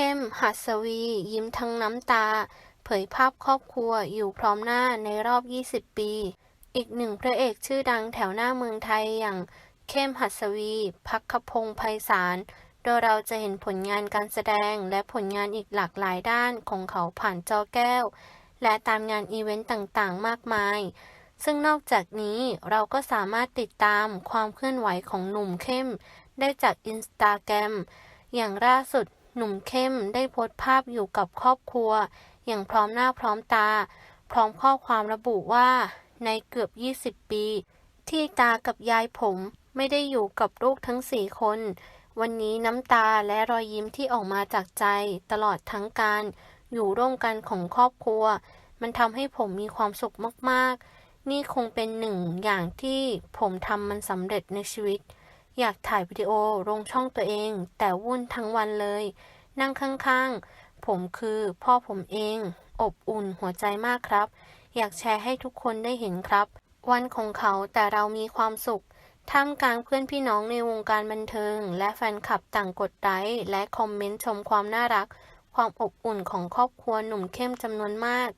เข้ม หัสวี ยิ้มทั้งน้ำตา เผยภาพครอบครัวอยู่พร้อมหน้าในรอบ 20 ปี อีกหนึ่งพระเอกชื่อดังแถวหน้าเมืองไทยอย่างเข้มหัสวี พักขพงศ์ไพศาล โดยเราจะเห็นผลงานการแสดงและผลงานอีกหลากหลายด้านของเขาผ่านจอแก้ว และตามงานอีเวนต์ต่างๆ มากมาย ซึ่งนอกจากนี้เราก็สามารถติดตามความเคลื่อนไหวของหนุ่มเข้ม ได้จากอินสตาแกรมอย่างล่าสุด หนุ่มเข้มได้โพสต์ภาพอยู่กับครอบครัว อย่างพร้อมหน้าพร้อมตา พร้อมข้อความระบุว่า ในเกือบ 20 ปี ที่ตากับยายผมไม่ได้อยู่กับลูกทั้งสี่คน วันนี้น้ำตาและรอยยิ้มที่ออกมาจากใจ ตลอดทั้งการอยู่ร่วมกันของครอบครัว มันทำให้ผมมีความสุขมาก ๆ นี่คงเป็นหนึ่งอย่างที่ผมทำมันสำเร็จในชีวิต อยากถ่ายวิดีโอลงช่องตัวเอง แต่วุ่นทั้งวันเลย นั่งข้างๆ ผมคือพ่อผมเอง อบอุ่นหัวใจมากครับ อยากแชร์ให้ทุกคนได้เห็นครับ วันของเขาแต่เรามีความสุขท่ามกลางเพื่อนพี่น้องในวงการบันเทิง และแฟนคลับต่างกดไลค์และคอมเมนต์ชมความน่ารัก ความอบอุ่นของครอบครัวหนุ่มเข้มจำนวนมาก